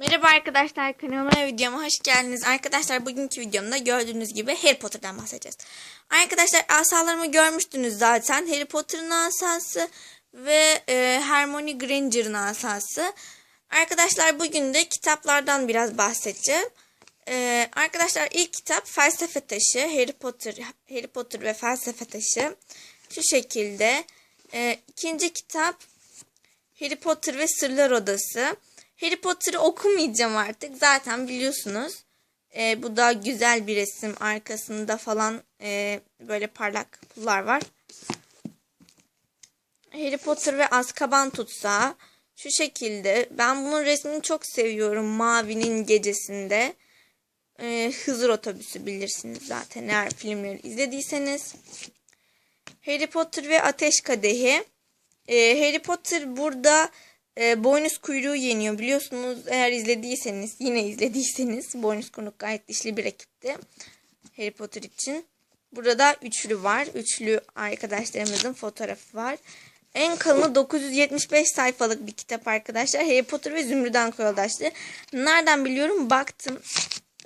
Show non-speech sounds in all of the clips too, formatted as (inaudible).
Merhaba arkadaşlar kanalıma videoma hoş geldiniz. Arkadaşlar bugünkü videomda gördüğünüz gibi Harry Potter'dan bahsedeceğiz. Arkadaşlar asalarımı görmüştünüz zaten. Harry Potter'ın asası ve e, Hermione Granger'ın asası. Arkadaşlar bugün de kitaplardan biraz bahsedeceğim. E, arkadaşlar ilk kitap Felsefe Taşı. Harry Potter, Harry Potter ve Felsefe Taşı. Şu şekilde. E, ikinci kitap Harry Potter ve Sırlar Odası. Harry Potter'ı okumayacağım artık. Zaten biliyorsunuz. Ee, bu da güzel bir resim. Arkasında falan e, böyle parlak pullar var. Harry Potter ve Azkaban Tutsağı. Şu şekilde. Ben bunun resmini çok seviyorum. Mavinin gecesinde. Ee, Hızır Otobüsü bilirsiniz zaten eğer filmleri izlediyseniz. Harry Potter ve Ateş Kadehi. Ee, Harry Potter burada e, boynuz kuyruğu yeniyor. Biliyorsunuz eğer izlediyseniz yine izlediyseniz boynuz kuyruk gayet dişli bir ekipti. Harry Potter için. Burada da üçlü var. Üçlü arkadaşlarımızın fotoğrafı var. En kalını 975 sayfalık bir kitap arkadaşlar. Harry Potter ve Zümrüden Yoldaşlığı. Nereden biliyorum? Baktım.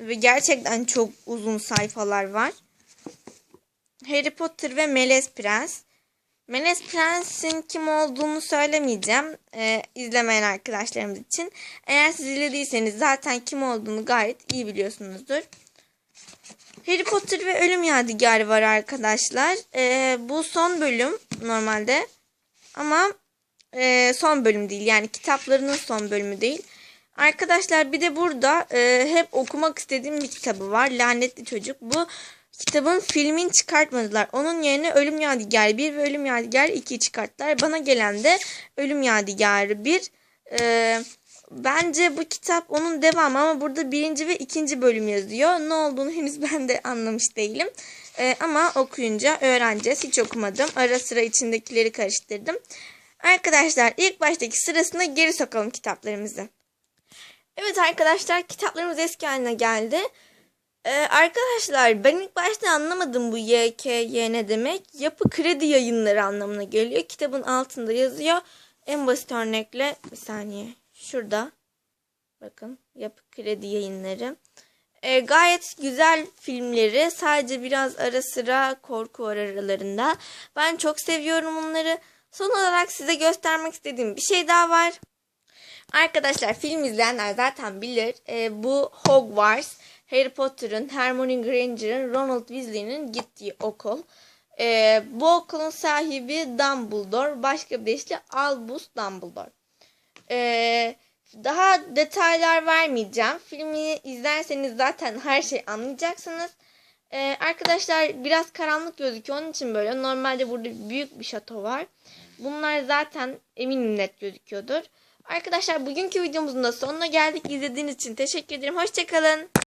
Ve gerçekten çok uzun sayfalar var. Harry Potter ve Melez Prens. Melez Prens'in kim olduğunu söylemeyeceğim. Ee, izlemeyen arkadaşlarımız için. Eğer siz izlediyseniz zaten kim olduğunu gayet iyi biliyorsunuzdur. Harry Potter ve Ölüm Yadigarı var arkadaşlar. Ee, bu son bölüm normalde. Ama e, son bölüm değil. Yani kitaplarının son bölümü değil. Arkadaşlar bir de burada e, hep okumak istediğim bir kitabı var. Lanetli Çocuk. Bu kitabın filmin çıkartmadılar. Onun yerine Ölüm Yadigarı 1 ve Ölüm Yadigarı 2 çıkarttılar. Bana gelen de Ölüm Yadigarı 1. Ee, bence bu kitap onun devamı ama burada birinci ve ikinci bölüm yazıyor. Ne olduğunu (laughs) henüz ben de anlamış değilim. Ee, ama okuyunca öğreneceğiz. Hiç okumadım. Ara sıra içindekileri karıştırdım. Arkadaşlar ilk baştaki sırasına geri sokalım kitaplarımızı. Evet arkadaşlar kitaplarımız eski haline geldi. Ee, arkadaşlar ben ilk başta anlamadım bu YKY ne demek. Yapı kredi yayınları anlamına geliyor. Kitabın altında yazıyor. En basit örnekle bir saniye. Şurada. Bakın yapı kredi yayınları. Ee, gayet güzel filmleri. Sadece biraz ara sıra korku var aralarında. Ben çok seviyorum onları. Son olarak size göstermek istediğim bir şey daha var. Arkadaşlar film izleyenler zaten bilir. Ee, bu Hogwarts. Harry Potter'ın, Hermione Granger'ın, Ronald Weasley'nin gittiği okul. Ee, bu okulun sahibi Dumbledore. Başka bir deyişle Albus Dumbledore. Ee, daha detaylar vermeyeceğim. Filmi izlerseniz zaten her şeyi anlayacaksınız. Ee, arkadaşlar biraz karanlık gözüküyor. Onun için böyle. Normalde burada büyük bir şato var. Bunlar zaten eminim net gözüküyordur. Arkadaşlar bugünkü videomuzun da sonuna geldik. İzlediğiniz için teşekkür ederim. Hoşçakalın.